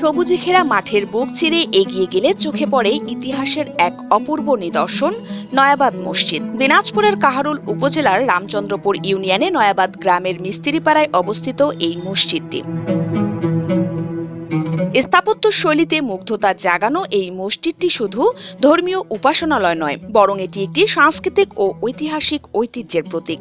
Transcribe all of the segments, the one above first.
সবুজে ঘেরা মাঠের বুক চিরে এগিয়ে গেলে চোখে পড়ে ইতিহাসের এক অপূর্ব নিদর্শন, নয়াবাদ মসজিদ। দিনাজপুরের কাহারুল উপজেলার রামচন্দ্রপুর ইউনিয়নে নয়াবাদ গ্রামের মিস্ত্রিপাড়ায় অবস্থিত এই মসজিদটি। স্থাপত্য শৈলীতে মুগ্ধতা জাগানো এই মসজিদটি শুধু ধর্মীয় উপাসনালয় নয়, বরং এটি একটি সাংস্কৃতিক ও ঐতিহাসিক ঐতিহ্যের প্রতীক।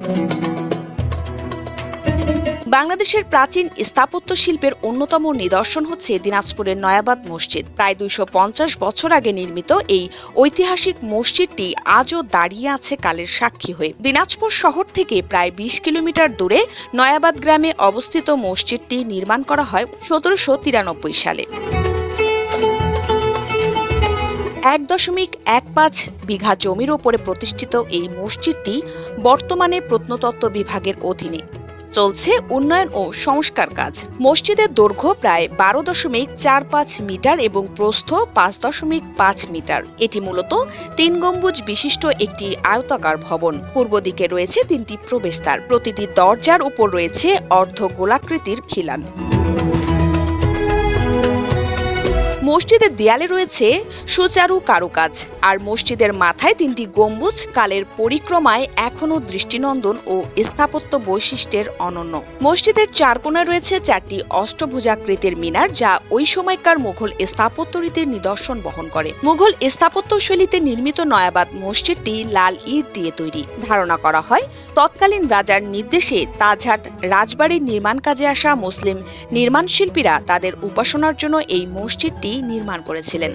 বাংলাদেশের প্রাচীন স্থাপত্য শিল্পের অন্যতম নিদর্শন হচ্ছে দিনাজপুরের নয়াবাদ মসজিদ। প্রায় দুইশো পঞ্চাশ বছর আগে নির্মিত এই ঐতিহাসিক মসজিদটি আজও দাঁড়িয়ে আছে কালের সাক্ষী হয়ে। দিনাজপুর শহর থেকে প্রায় বিশ কিলোমিটার দূরে নয়াবাদ গ্রামে অবস্থিত মসজিদটি নির্মাণ করা হয় সতেরোশো তিরানব্বই সালে। এক দশমিক এক পাঁচ বিঘা জমির ওপরে প্রতিষ্ঠিত এই মসজিদটি বর্তমানে প্রত্নতত্ত্ব বিভাগের অধীনে। চলছে উন্নয়ন ও সংস্কার কাজ। মসজিদের দৈর্ঘ্য প্রায় বারো দশমিক চার পাঁচ মিটার এবং প্রস্থ পাঁচ দশমিক পাঁচ মিটার। এটি মূলত তিন গম্বুজ বিশিষ্ট একটি আয়তাকার ভবন। পূর্ব দিকে রয়েছে তিনটি প্রবেশদ্বার। প্রতিটি দরজার উপর রয়েছে অর্ধ গোলাকৃতির খিলান। মসজিদের দেয়ালে রয়েছে সুচারু কারুকাজ, আর মসজিদের মাথায় তিনটি গম্বুজ, কালের পরিক্রমায় এখনও দৃষ্টিনন্দন ও স্থাপত্য বৈশিষ্ট্যের অনন্য। মসজিদের চার কোণায় রয়েছে চারটি অষ্টভুজাকৃতির মিনার, যা ওই সময়কার মুঘল স্থাপত্য রীতির নিদর্শন বহন করে। মুঘল স্থাপত্য শৈলীতে নির্মিত নয়াবাদ মসজিদটি লাল ইট দিয়ে তৈরি। ধারণা করা হয়, তৎকালীন রাজার নির্দেশে তাজহাট রাজবাড়ির নির্মাণ কাজে আসা মুসলিম নির্মাণ শিল্পীরা তাদের উপাসনার জন্য এই মসজিদটি নির্মাণ করেছিলেন।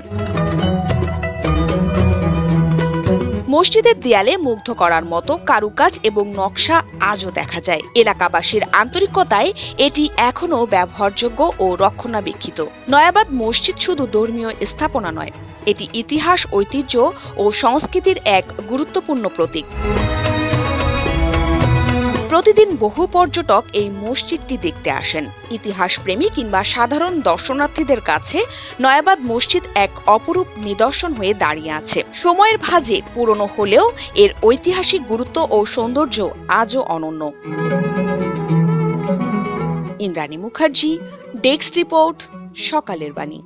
মসজিদের দেয়ালে মুগ্ধ করার মতো কারুকাজ এবং নকশা আজও দেখা যায়। এলাকাবাসীর আন্তরিকতায় এটি এখনও ব্যবহারযোগ্য ও রক্ষণাবেক্ষিত। নয়াবাদ মসজিদ শুধু ধর্মীয় স্থাপনা নয়, এটি ইতিহাস, ঐতিহ্য ও সংস্কৃতির এক গুরুত্বপূর্ণ প্রতীক। প্রতিদিন বহু পর্যটক এই মসজিদটি দেখতে আসেন। ইতিহাস প্রেমী কিংবা সাধারণ দর্শনার্থীদের কাছে নয়াবাদ মসজিদ এক অপরূপ নিদর্শন হয়ে দাঁড়িয়ে আছে। সময়ের ভাঁজে পুরনো হলেও এর ঐতিহাসিক গুরুত্ব ও সৌন্দর্য আজও অনন্য। ইন্দ্রাণী মুখার্জি, ডেস্ক রিপোর্ট, সকালের বাণী।